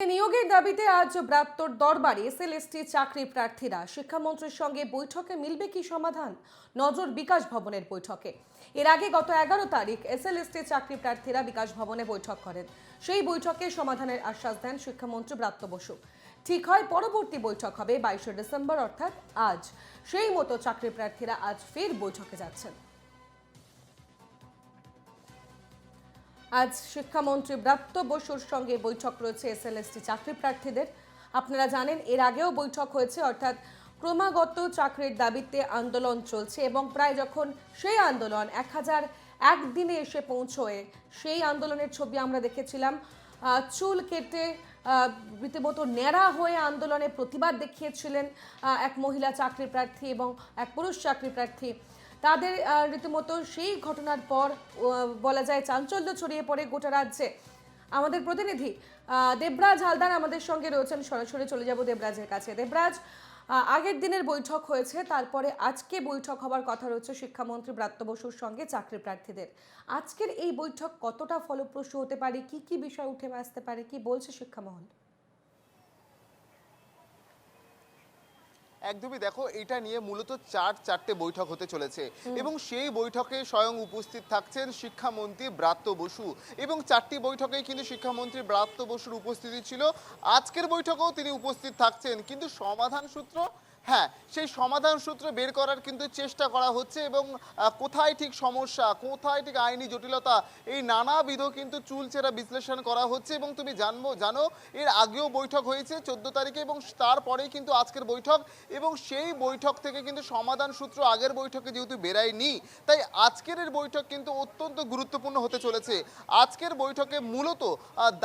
নিয়োগের দাবিতে আজ ব্রাত্যর দরবারে এসএলএসটি চাকরি প্রার্থীরা শিক্ষামন্ত্রীর সঙ্গে বৈঠকে মিলবে কি সমাধান? নজর বিকাশ ভবনের বৈঠকে। এর আগে গত এগারো তারিখ এসএলএসটি চাকরি প্রার্থীরা বিকাশ ভবনে বৈঠক করেন। সেই বৈঠকে সমাধানের আশ্বাস দেন শিক্ষামন্ত্রী ব্রাত্য বসু। ঠিক হয় পরবর্তী বৈঠক হবে বাইশে ডিসেম্বর, অর্থাৎ আজ। সেই মতো চাকরি প্রার্থীরা আজ ফের বৈঠকে যাচ্ছেন। আজ শিক্ষামন্ত্রী ব্রাত্য বসুর সঙ্গে বৈঠক রয়েছে এসএলএসটি চাকরি প্রার্থীদের। আপনারা জানেন, এর আগেও বৈঠক হয়েছে, অর্থাৎ ক্রমাগত চাকরির দাবিতে আন্দোলন চলছে এবং প্রায় যখন সেই আন্দোলন এক হাজার একদিনে এসে পৌঁছয়ে, সেই আন্দোলনের ছবি আমরা দেখেছিলাম। চুল কেটে রীতিমতো ন্যাড়া হয়ে আন্দোলনে প্রতিবাদ দেখিয়েছিলেন এক মহিলা চাকরি প্রার্থী এবং এক পুরুষ চাকরি প্রার্থী। তাদের রীতিমতো সেই ঘটনার পর বলা যায় চাঞ্চল্য ছড়িয়ে পড়ে গোটা রাজ্যে। আমাদের প্রতিনিধি দেবরাজ হালদার আমাদের সঙ্গে রয়েছেন। সরাসরি চলে যাব দেবরাজের কাছে। দেবরাজ আগের দিনের বৈঠক হয়েছে, তারপরে আজকে বৈঠক হওয়ার কথা রয়েছে শিক্ষামন্ত্রী ব্রাত্য বসুর সঙ্গে চাকরি প্রার্থীদের। আজকের এই বৈঠক কতটা ফলপ্রসূ হতে পারে? কি কি বিষয় উঠে আসতে পারে? কি বলছে শিক্ষামহল? একদমই দেখো এটা নিয়ে মূলত চার চারটে বৈঠক হতে চলেছে। এবং সেই বৈঠকে স্বয়ং উপস্থিত থাকছেন শিক্ষামন্ত্রী ব্রাত্য বসু। এবং চারটি বৈঠকেই কিন্তু শিক্ষামন্ত্রী ব্রাত্য বসুর উপস্থিতি ছিল। আজকের বৈঠকেও তিনি উপস্থিত থাকছেন। কিন্তু সমাধান সূত্র হ্যাঁ সেই সমাধান সূত্র বের করার কিন্তু চেষ্টা করা হচ্ছে এবং কোথায় ঠিক সমস্যা, কোথায় ঠিক আইনি জটিলতা, এই নানাবিধ কিন্তু চুলচেরা বিশ্লেষণ করা হচ্ছে এবং তুমি জানব, জানো, এর আগেও বৈঠক হয়েছে চোদ্দ তারিখে এবং তারপরেই কিন্তু আজকের বৈঠক এবং সেই বৈঠক থেকে কিন্তু সমাধান সূত্র আগের বৈঠকে যেহেতু বেরায়নি, তাই আজকের বৈঠক কিন্তু অত্যন্ত গুরুত্বপূর্ণ হতে চলেছে। আজকের বৈঠকে মূলত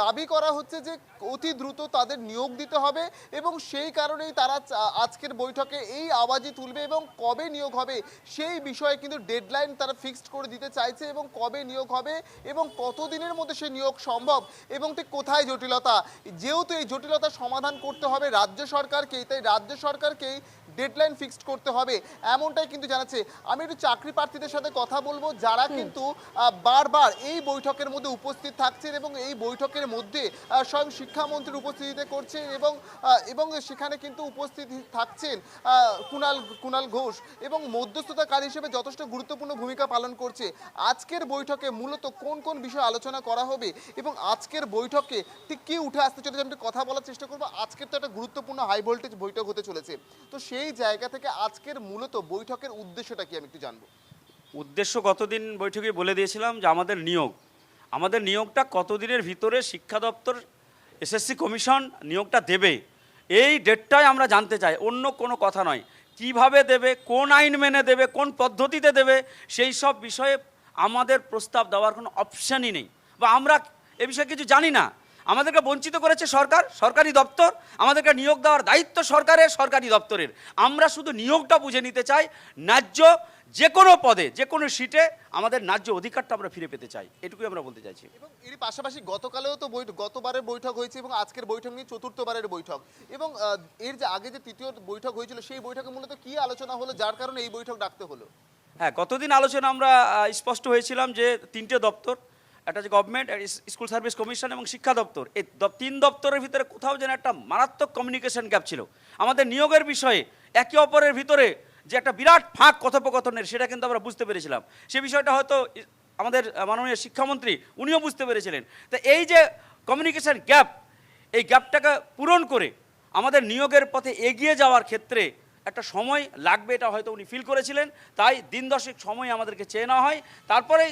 দাবি করা হচ্ছে যে অতি দ্রুত তাদের নিয়োগ দিতে হবে এবং সেই কারণেই তারা আজকের বৈঠকে এই আওয়াজই তুলবে এবং কবে নিয়োগ হবে সেই বিষয়ে কিন্তু ডেডলাইন তারা ফিক্সড করে দিতে চাইছে এবং কবে নিয়োগ হবে এবং কতদিনের মধ্যে সেই নিয়োগ সম্ভব এবং ঠিক কোথায় জটিলতা? যেহেতু এই জটিলতা সমাধান করতে হবে রাজ্য সরকারকেই, তাই রাজ্য সরকারকেই ডেডলাইন ফিক্সড করতে হবে এমনটাই কিন্তু জানাচ্ছে। আমি একটু চাকরি প্রার্থীদের সাথে কথা বলব যারা কিন্তু বারবার এই বৈঠকের মধ্যে উপস্থিত থাকছেন এবং এই বৈঠকের মধ্যে স্বয়ং শিক্ষামন্ত্রীর উপস্থিতিতে করছেন এবং এবং সেখানে কিন্তু উপস্থিত থাকছেন আহ, কুণাল কুণাল ঘোষ এবং মধ্যস্থতাকারী হিসেবে যথেষ্ট গুরুত্বপূর্ণ ভূমিকা পালন করছে। আজকের বৈঠকে মূলত কোন কোন বিষয় আলোচনা করা হবে এবং আজকের বৈঠকে ঠিক কী উঠে আসতে চলেছে আমি কথা বলার চেষ্টা করব। আজকের তো একটা গুরুত্বপূর্ণ হাই ভোল্টেজ বৈঠক হতে চলেছে। তো সেই জায়গা থেকে আজকের মূলত বৈঠকের উদ্দেশ্যটা কি আমি একটু জানব। উদ্দেশ্য গতদিন বৈঠকে বলে দিয়েছিলাম যে আমাদের নিয়োগ। আমাদের নিয়োগটা কতদিনের ভিতরে শিক্ষা দপ্তর, এসএসসি কমিশন নিয়োগটা দেবে, এই ডেটটাই আমরা জানতে চাই, অন্য কোনো কথা নয়। কীভাবে দেবে, কোন আইন মেনে দেবে, কোন পদ্ধতিতে দেবে, সেই সব বিষয়ে আমাদের প্রস্তাব দেওয়ার কোনো অপশানই নেই। বা আমরা এ বিষয়ে কিছু জানি না। আমাদেরকে বঞ্চিত করেছে সরকার সরকারি দপ্তর আমাদেরকে নিয়োগ দেওয়ার দায়িত্ব সরকারের সরকারি দপ্তরের। আমরা শুধু নিয়োগটা বুঝে নিতে চাই ন্যায্য যে কোনো পদে যে কোনো সিটে আমাদের ন্যায্য অধিকারটা আমরা ফিরে পেতে চাই। এটুকুই আমরা বলতে চাইছি। এবং এর পাশাপাশি গতকালেও তো বৈঠক গতবারের বৈঠক হয়েছে এবং আজকের বৈঠক নিয়ে চতুর্থবারের বৈঠক। এবং এর যে আগে যে তৃতীয় বৈঠক হয়েছিল সেই বৈঠকে মূলত কি আলোচনা হলো? যার কারণে এই বৈঠক ডাকতে হলো? হ্যাঁ গতদিন আলোচনা আমরা স্পষ্ট হয়েছিলাম যে তিনটে দপ্তর একটা যে গভর্নমেন্ট স্কুল সার্ভিস কমিশন এবং শিক্ষা দপ্তর, এই তিন দপ্তরের ভিতরে কোথাও যেন একটা মারাত্মক কমিউনিকেশন গ্যাপ ছিল। আমাদের নিয়োগের বিষয়ে একে অপরের ভিতরে যে একটা বিরাট ফাঁক কথোপকথনের, সেটা কিন্তু আমরা বুঝতে পেরেছিলাম। সে বিষয়টা হয়তো আমাদের মাননীয় শিক্ষামন্ত্রী উনিও বুঝতে পেরেছিলেন। তো এই যে কমিউনিকেশন গ্যাপ এই গ্যাপটাকে পূরণ করে আমাদের নিয়োগের পথে এগিয়ে যাওয়ার ক্ষেত্রে একটা সময় লাগবে, এটা হয়তো উনি ফিল করেছিলেন। তাই দিন দশেক সময় আমাদেরকে চেয়ে নেওয়া হয়। তারপরে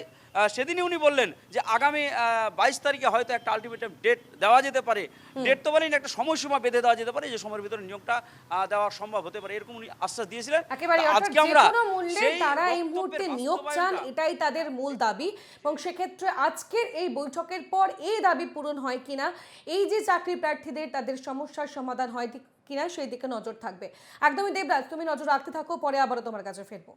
সেদিনই উনি বললেন যে আগামী বাইশ তারিখে হয়তো একটা আলটিমেটাম ডেট দেওয়া যেতে পারে। ডেট তো বলেন একটা সময়সীমা বেঁধে দেওয়া যেতে পারে যে সময়ের ভিতরে নিয়োগটা দেওয়া সম্ভব হতে পারে। এরকম উনি আশ্বাস দিয়েছিলেন। আজকে আমরা তারা এই মুহূর্তে নিয়োগ চান এটাই তাদের মূল দাবি। এবং সেক্ষেত্রে আজকের এই বৈঠকের পর এই দাবি পূরণ হয় কিনা এই যে চাকরি প্রার্থীদের তাদের সমস্যার সমাধান হয় কিনা সেই দিকে নজর থাকবে। একদমই দেবরাজ তুমি নজর রাখতে থাকো পরে আবারও তোমার কাছে ফিরবো।